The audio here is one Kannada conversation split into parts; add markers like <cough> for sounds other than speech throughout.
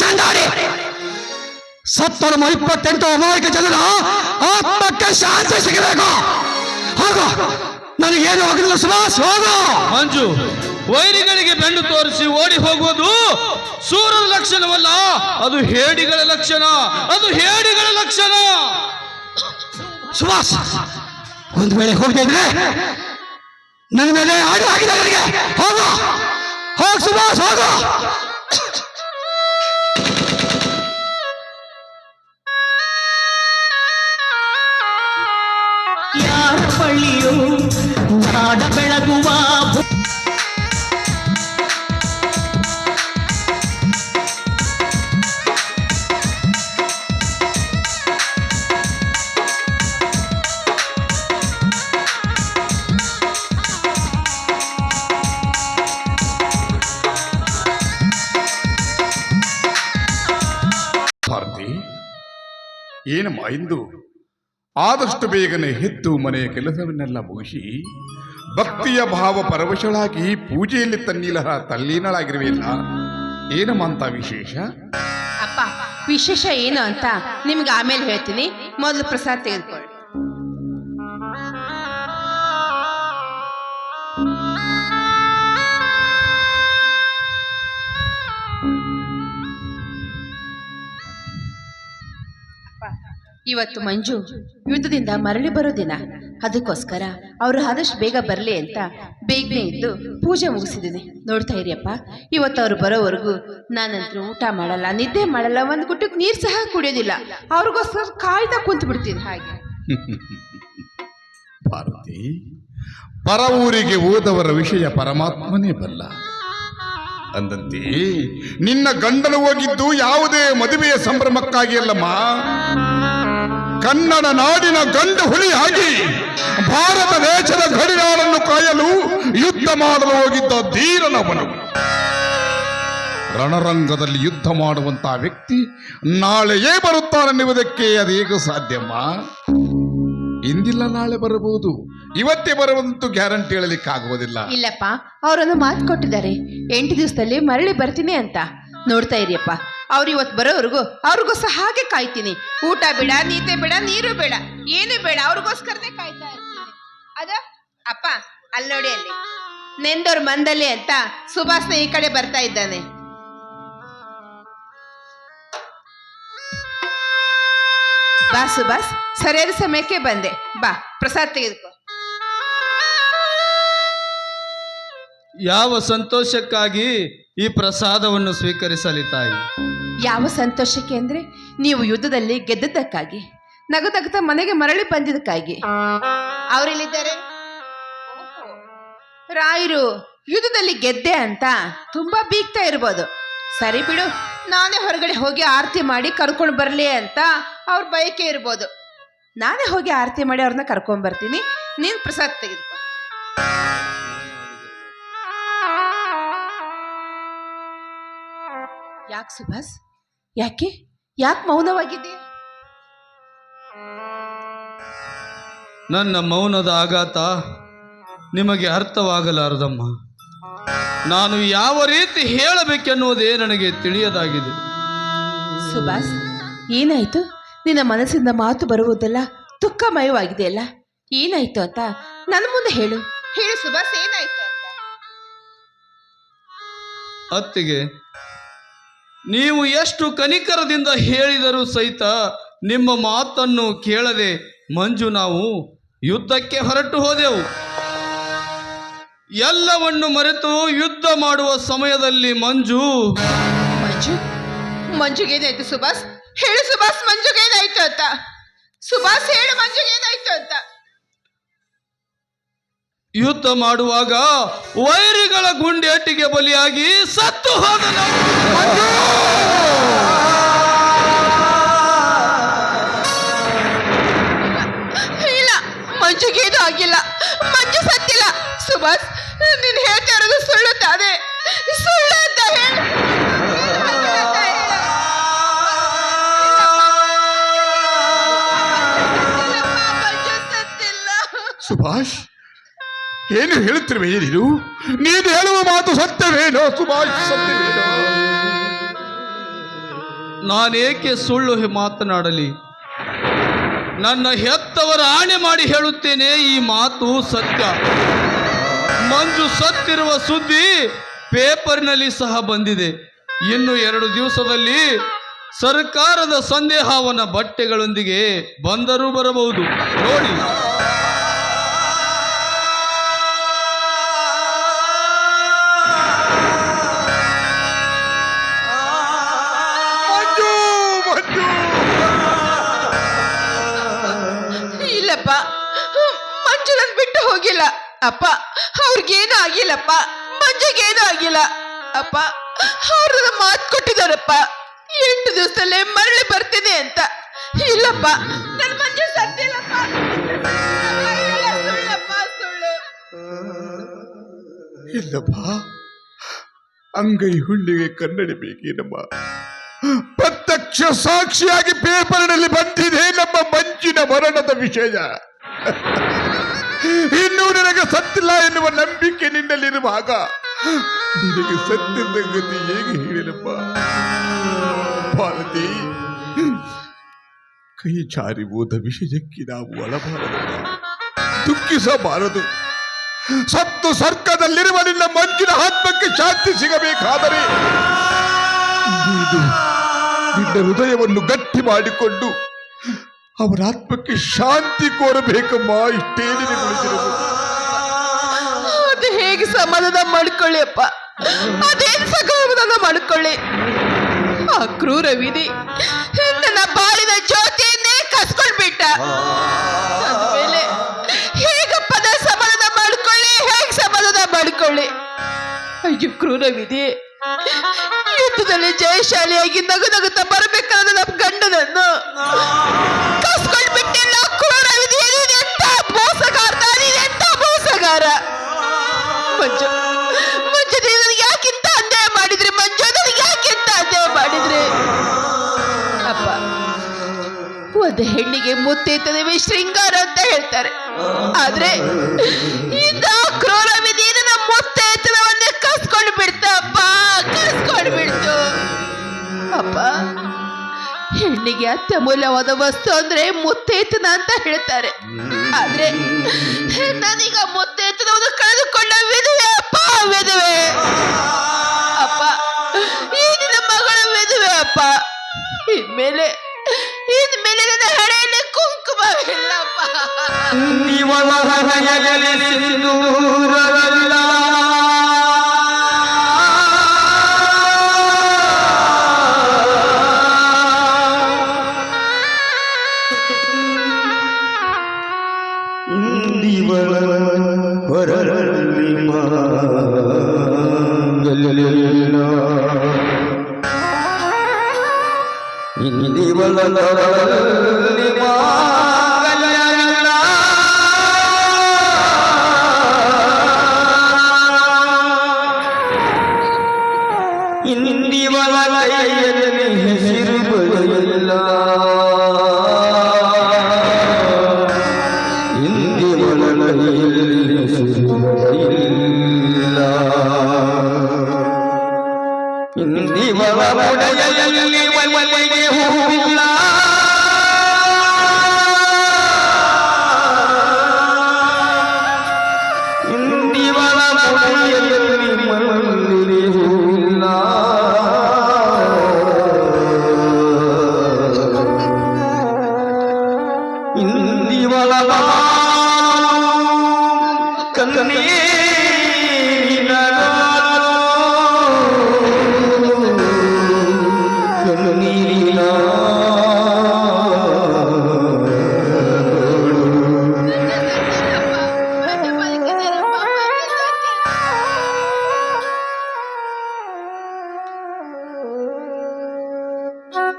ಚಂದಾಡಿ ಸತ್ತೊಳಮ ಇಪ್ಪತ್ತೆಂಟು ಅಮಾಯಕ ಜನರ ಆತ್ಮಕ್ಕೆ ಶಾಂತಿ ಸಿಗಬೇಕು. ಹೋಗು ನನಗೇನು ಆಗಲಿಲ್ಲ ಸುಭಾಷ್ ಹೋಗು. ಮಂಜು ವೈರಿಗಳಿಗೆ ಬೆಂಡು ತೋರಿಸಿ ಓಡಿ ಹೋಗುವುದು ಸೂರ್ಯನ ಲಕ್ಷಣವಲ್ಲ. ಅದು ಹೇಡಿಗಳ ಲಕ್ಷಣ ಅದು ಹೇಡಿಗಳ ಲಕ್ಷಣ. ಸುಭಾಷ್ ಒಂದು ವೇಳೆ ಹೋಗಿದ್ರೆ ನನ್ನ ಮೇಲೆ ಆಗಿದೆ ಅವರಿಗೆ ಹೋಗು. ಹೋಗ ಸುಭಾಷ್ ಹೋಗು. ಏನಮ್ಮ ಇಂದು ಆದಷ್ಟು ಬೇಗನೆ ಹೆತ್ತು ಮನೆಯ ಕೆಲಸವನ್ನೆಲ್ಲ ಮುಗಿಸಿ, ಭಕ್ತಿಯ ಭಾವ ಪರವಶಳಾಗಿ ಪೂಜೆಯಲ್ಲಿ ತನ್ನೀಲಹ ತಲ್ಲೀನಳಾಗಿರುವೆಯಲ್ಲ. ಏನಮ್ಮ ಅಂತ ವಿಶೇಷ? ಅಪ್ಪ, ವಿಶೇಷ ಏನು ಅಂತ ನಿಮ್ಗೆ ಆಮೇಲೆ ಹೇಳ್ತೀನಿ. ಮೊದಲು ಪ್ರಸಾದ ತೆಗೆದುಕೊಳ್ಳಿ. ಇವತ್ತು ಮಂಜು ಯುದ್ಧದಿಂದ ಮರಳಿ ಬರೋ ದಿನ. ಅದಕ್ಕೋಸ್ಕರ ಅವರು ಆದಷ್ಟು ಬೇಗ ಬರಲಿ ಅಂತ ಬೇಗನೆ ಇದ್ದು ಪೂಜೆ ಮುಗಿಸಿದ್ದೀನಿ ನೋಡ್ತಾ ಇರಿಯಪ್ಪ ಇವತ್ತು ಅವ್ರು ಬರೋವರೆಗೂ ನಾನಂತೂ ಊಟ ಮಾಡಲ್ಲ ನಿದ್ದೆ ಮಾಡಲ್ಲ ಒಂದು ಗುಟ್ಟಕ್ಕೆ ನೀರು ಸಹ ಕುಡಿಯೋದಿಲ್ಲ. ಅವ್ರಿಗೋಸ್ಕರ ಕಾಯ್ತಾ ಕುಂತು ಬಿಡ್ತೀನಿ. ಹಾಗೆ. <laughs> ಪಾರ್ವತಿ ಪರ ಊರಿಗೆ ಹೋದವರ ವಿಷಯ ಪರಮಾತ್ಮನೇ ಬಲ್ಲ. ಅಂದಂತೆ ನಿನ್ನ ಗಂಡನು ಹೋಗಿದ್ದು ಯಾವುದೇ ಮದುವೆಯ ಸಂಭ್ರಮಕ್ಕಾಗಿ ಅಲ್ಲಮ್ಮ. ಕನ್ನಡ ನಾಡಿನ ಗಂಡು ಹುಲಿಯಾಗಿ ಭಾರತ ದೇಶದ ಗಡಿನಾಡನ್ನು ಕಾಯಲು ಯುದ್ಧ ಮಾಡಲು ಹೋಗಿದ್ದ ಧೀರನವನು ರಣರಂಗದಲ್ಲಿ ಯುದ್ಧ ಮಾಡುವಂತಹ ವ್ಯಕ್ತಿ ನಾಳೆಯೇ ಬರುತ್ತಾನೆನ್ನುವುದಕ್ಕೆ ಅದೇಗ ಸಾಧ್ಯಮ್ಮ? ಇಂದಿಲ್ಲ ನಾಳೆ ಬರಬಹುದು. ಇವತ್ತೇ ಬರುವಂತೂ ಗ್ಯಾರಂಟಿ ಹೇಳಲಿಕ್ಕಾಗುವುದಿಲ್ಲ. ಇಲ್ಲಪ್ಪ, ಅವರೊಂದು ಮಾತು ಕೊಟ್ಟಿದ್ದಾರೆ. ಎಂಟು ದಿವಸದಲ್ಲಿ ಮರಳಿ ಬರ್ತೀನಿ ಅಂತ. ನೋಡ್ತಾ ಇರಿಯಪ್ಪ. ಅವ್ರು ಇವತ್ತು ಬರೋವರೆಗೂ ಅವ್ರಿಗೂ ಸಹ ಹಾಗೆ ಕಾಯ್ತೀನಿ. ಊಟ ಬೇಡ ನೀತೆ ಬೇಡ, ನೀರು ಬೇಡ, ಏನು ಬೇಡ, ಅವ್ರಿಗೋಸ್ಕರನೇ ಕಾಯ್ತಾ ಇರ್ತೀನಿ. ಅದ? ಅಪ್ಪ ಅಲ್ಲಿ ನೋಡಿ ಅಲ್ಲಿ. ನೆಂದೋರ್ ಮಂದಲ್ಲಿ ಅಂತ ಸುಭಾಸ್ನ ಈ ಕಡೆ ಬರ್ತಾ ಇದ್ದಾನೆ. ಬಾ ಸುಭಾಸ್ ಸರಿಯಾದ ಸಮಯಕ್ಕೆ ಬಂದೆ. ಬಾ, ಪ್ರಸಾದ್ ತೆಗೆದುಕೋ. ಯಾವ ಸಂತೋಷಕ್ಕಾಗಿ ಈ ಪ್ರಸಾದವನ್ನು ಸ್ವೀಕರಿಸಲಿ ತಾಯಿ? ಯಾವ ಸಂತೋಷಕ್ಕೆ ಅಂದ್ರೆ ನೀವು ಯುದ್ಧದಲ್ಲಿ ಗೆದ್ದದ್ದಕ್ಕಾಗಿ, ನಗು ಮನೆಗೆ ಮರಳಿ ಬಂದಿದ್ದಕ್ಕಾಗಿ. ಅವರೆಲ್ಲಿದ್ದಾರೆ? ರಾಯರು, ಯುದ್ಧದಲ್ಲಿ ಗೆದ್ದೆ ಅಂತ ತುಂಬಾ ಬೀಗ್ತಾ ಇರ್ಬೋದು. ಸರಿ ಬಿಡು, ನಾನೇ ಹೊರಗಡೆ ಹೋಗಿ ಆರತಿ ಮಾಡಿ ಕರ್ಕೊಂಡು ಬರಲಿ ಅಂತ ಅವ್ರ ಬಯಕೆ ಇರ್ಬೋದು. ನಾನೇ ಹೋಗಿ ಆರತಿ ಮಾಡಿ ಅವ್ರನ್ನ ಕರ್ಕೊಂಡ್ ಬರ್ತೀನಿ. ನೀನ್ ಪ್ರಸಾದ್ ತೆಗೆದುಕೋ. ಯಾಕೆ ಸುಭಾಸ್ ಯಾಕೆ? ಯಾಕೆ ಮೌನವಾಗಿದ್ದೆ ನನ್ನ ಮೌನದ ಆಘಾತ ನಿಮಗೆ ಅರ್ಥವಾಗಲಾರದಮ್ಮ. ನಾನು ಯಾವ ರೀತಿ ಹೇಳಬೇಕೆನ್ನುವುದೇ ನನಗೆ ತಿಳಿಯದಾಗಿದೆ. ಸುಭಾಸ್ ಏನಾಯ್ತು? ನಿನ್ನ ಮನಸ್ಸಿಂದ ಮಾತು ಬರುವುದೆಲ್ಲ ದುಃಖಮಯವಾಗಿದೆಯಲ್ಲ ಏನಾಯ್ತು ಅಂತ ನನ್ನ ಮುಂದೆ ಹೇಳು. ಹೇಳು ಸುಭಾಸ್ ಏನಾಯ್ತು ಅಂತ. ಅತ್ತಿಗೆ ನೀವು ಎಷ್ಟು ಕನಿಕರದಿಂದ ಹೇಳಿದರೂ ಸಹಿತ ನಿಮ್ಮ ಮಾತನ್ನು ಕೇಳದೆ ಮಂಜು ನಾವು ಯುದ್ಧಕ್ಕೆ ಹೊರಟು ಹೋದೆವು. ಎಲ್ಲವನ್ನು ಮರೆತು ಯುದ್ಧ ಮಾಡುವ ಸಮಯದಲ್ಲಿ ಮಂಜು ಮಂಜು ಮಂಜುಗೇನಾಯ್ತು ಸುಭಾಷ್? ಹೇಳು ಸುಭಾಸ್ ಮಂಜುಗೇನಾಯ್ತು ಅಂತ? ಸುಭಾಸ್ ಹೇಳು ಮಂಜುಗೇನಾಯ್ತು ಅಂತ? ಯುದ್ಧ ಮಾಡುವಾಗ ವೈರಿಗಳ ಅಟ್ಟಿಗೆ ಬಲಿಯಾಗಿ ಸತ್ತು ಹೋದನು. ಇಲ್ಲ ಮಂಜುಗೆ ಇದು ಆಗಿಲ್ಲ. ಮಂಜು ಸತ್ತಿಲ್ಲ. ಸುಭಾಷ್ ನೀನು ಹೇಳ್ತಾ ಇರೋದು ಸುಳ್ಳು ತಾನೆ. ಸುಳ್ಳು ಅಂತ ಹೇಳಿ. ಸತ್ತಿಲ್ಲ ಸುಭಾಷ್ ಏನು ಹೇಳುತ್ತಿರುವೆ ನೀನು? ನೀನು ಹೇಳುವ ಮಾತು ಸತ್ಯವೇನೋ? ಸುಭಾಷ್ ನಾನೇಕೆ ಸುಳ್ಳು ಮಾತನಾಡಲಿ? ನನ್ನ ಹೆತ್ತವರ ಆಣೆ ಮಾಡಿ ಹೇಳುತ್ತೇನೆ, ಈ ಮಾತು ಸತ್ಯ. ಮಂಜು ಸತ್ತಿರುವ ಸುದ್ದಿ ಪೇಪರ್ನಲ್ಲಿ ಸಹ ಬಂದಿದೆ. ಇನ್ನು ಎರಡು ದಿವಸದಲ್ಲಿ ಸರ್ಕಾರದ ಸಂದೇಹವನ ಬಟ್ಟೆಗಳೊಂದಿಗೆ ಬಂದರೂ ಬರಬಹುದು. ನೋಡಿ. ಅಪ್ಪ, ಅವ್ರಿಗೇನು ಆಗಿಲ್ಲಪ್ಪ. ಮಂಜುಗೇನು ಆಗಿಲ್ಲ. ಅಪ್ಪ, ಅವ್ರ ಮಾತು ಕೊಟ್ಟಿದ್ದಾರಪ್ಪ. ಎಂಟು ದಿವಸದಲ್ಲೇ ಮರಳಿ ಬರ್ತೀನಿ ಅಂತ. ಇಲ್ಲಪ್ಪ ನನ್ನ ಮಂಜು ಸತ್ತಿಲ್ಲಪ್ಪ ಇಲ್ಲಪ್ಪ, ಅಂಗೈ ಹುಣ್ಣಿಗೆ ಕನ್ನಡಿ ಬೇಕೇನಮ್ಮ? ಪ್ರತ್ಯಕ್ಷ ಸಾಕ್ಷಿಯಾಗಿ ಪೇಪರ್ನಲ್ಲಿ ಬಂದಿದೆ ನಮ್ಮ ಮಂಜಿನ ಮರಣದ ವಿಷಯ. ಇನ್ನೂ ನಿನಗೆ ಸತ್ತಿಲ್ಲ ಎನ್ನುವ ನಂಬಿಕೆ ನಿನ್ನಲ್ಲಿರುವಾಗ ನಿನಗೆ ಸತ್ತಿದ್ದ ಗತಿ ಹೇಗೆ ಹೇಳಿನಪ್ಪ ಭಾರತಿ, ಕೈ ಚಾರಿ ಹೋದ ವಿಷಯಕ್ಕೆ ನಾವು ಒಳಬಾರದು ದುಃಖಿಸಬಾರದು. ಸತ್ತು ಸರ್ಕದಲ್ಲಿರುವ ನಿನ್ನ ಮಂಜಿನ ಆತ್ಮಕ್ಕೆ ಶಾಂತಿ ಸಿಗಬೇಕಾದರೆ ನೀನು ನಿನ್ನ ಹೃದಯವನ್ನು ಗಟ್ಟಿ ಮಾಡಿಕೊಂಡು ಅವರ ಆತ್ಮಕ್ಕೆ ಶಾಂತಿ ಕೋರಬೇಕಮ್ಮ ಇಷ್ಟೇ ಅದು ಹೇಗೆ ಸಮಾಧಾನ ಮಾಡ್ಕೊಳ್ಳಿ ಅಪ್ಪ. ಅದೇನು ಸಮಾಧಾನ ಮಾಡ್ಕೊಳ್ಳಿ. ಆ ಕ್ರೂರ ವಿಧಿ ನನ್ನ ಬಾಳಿನ ಜ್ಯೋತಿಯನ್ನೇ ಕಸ್ಕೊಂಡ್ಬಿಟ್ಟ ಸಮಾಧಾನ ಮಾಡ್ಕೊಳ್ಳಿ, ಹೇಗೆ ಸಮಾಧಾನ ಮಾಡ್ಕೊಳ್ಳಿ. ಅಯ್ಯೋ ಕ್ರೂರ ವಿಧಿ ಯುದ್ಧದಲ್ಲಿ ಜಯಶಾಲಿಯಾಗಿ ನಗು ನಗುತ್ತಾ ಬರಬೇಕಾದ ನಮ್ಮ ಗಂಡನನ್ನು. ಒಂದು ಹೆಣ್ಣಿಗೆ ಮುತ್ತೈತನವೇ ಶೃಂಗಾರ ಅಂತ ಹೇಳ್ತಾರೆ. ಆದ್ರೆ ಇಂದ ಕ್ರೂರ ವಿಧಿ ನಮ್ಮ ಮುತ್ತೈತನವನ್ನೇ ಕಸ್ಕೊಂಡು ಬಿಡ್ತ. ಅಪ್ಪ ಕಸ್ಕೊಂಡು ಬಿಡ್ತು. ಅಪ್ಪ, ಹೆಣ್ಣಿಗೆ ಅತ್ಯಮೂಲ್ಯವಾದ ವಸ್ತು ಅಂದ್ರೆ ಮುತ್ತೈತನ ಅಂತ ಹೇಳ್ತಾರೆ. ಆದ್ರೆ ನಾನೀಗ ಮುತ್ತೈತನವನ್ನು ಕಳೆದುಕೊಂಡ وهب يجلس النور ಇಂದಿವಳ ಮುಡೆಯಲ್ಲಿ ಮಲ್ಲಿಗೆ ಹೂವಿಲ್ಲ ಇಂದಿವಳ ಮುಡೆಯಲ್ಲಿ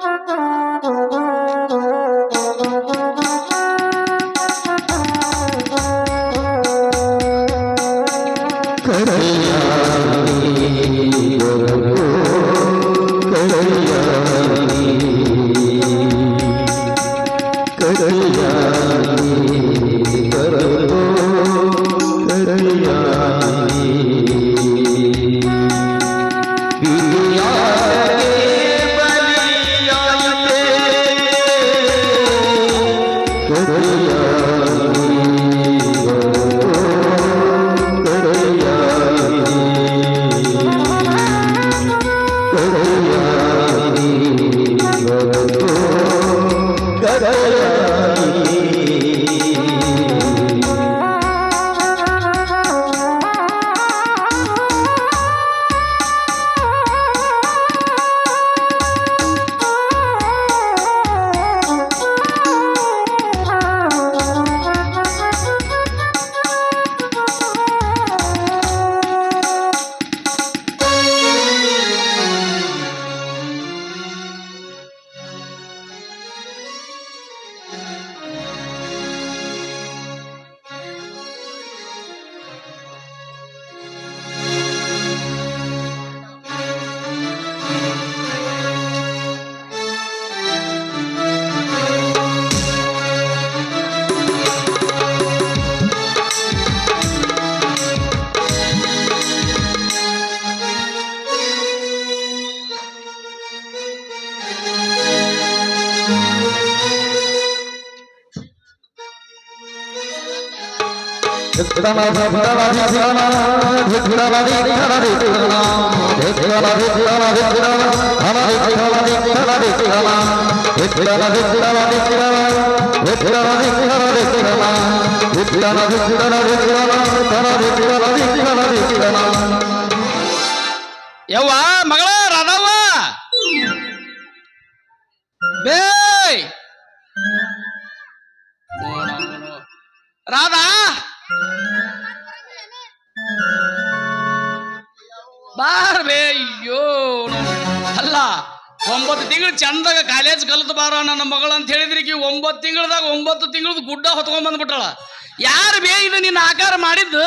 oh you. ಯವ್ವ ಮಗಳ ರಾಧವ್ವ ಬೇಯ್ ಒಂಬತ್ತು ತಿಂಗಳು ಚಂದಾಗ ಕಾಲೇಜ್ ಕಲಿತು ಬಾರ ನನ್ನ ಮಗಳು ಅಂತ ಹೇಳಿದ್ರಿ ಕಿ, ಒಂಬತ್ತು ತಿಂಗಳದಾಗ ಒಂಬತ್ತು ತಿಂಗಳದ ಗುಡ್ಡ ಹೊತ್ಕೊಂಡ್ ಬಂದ್ಬಿಟ್ಟಾಳ ಯಾರು ಬೇ ಇದು ನಿನ್ನ ಆಕಾರ ಮಾಡಿದ್ದು?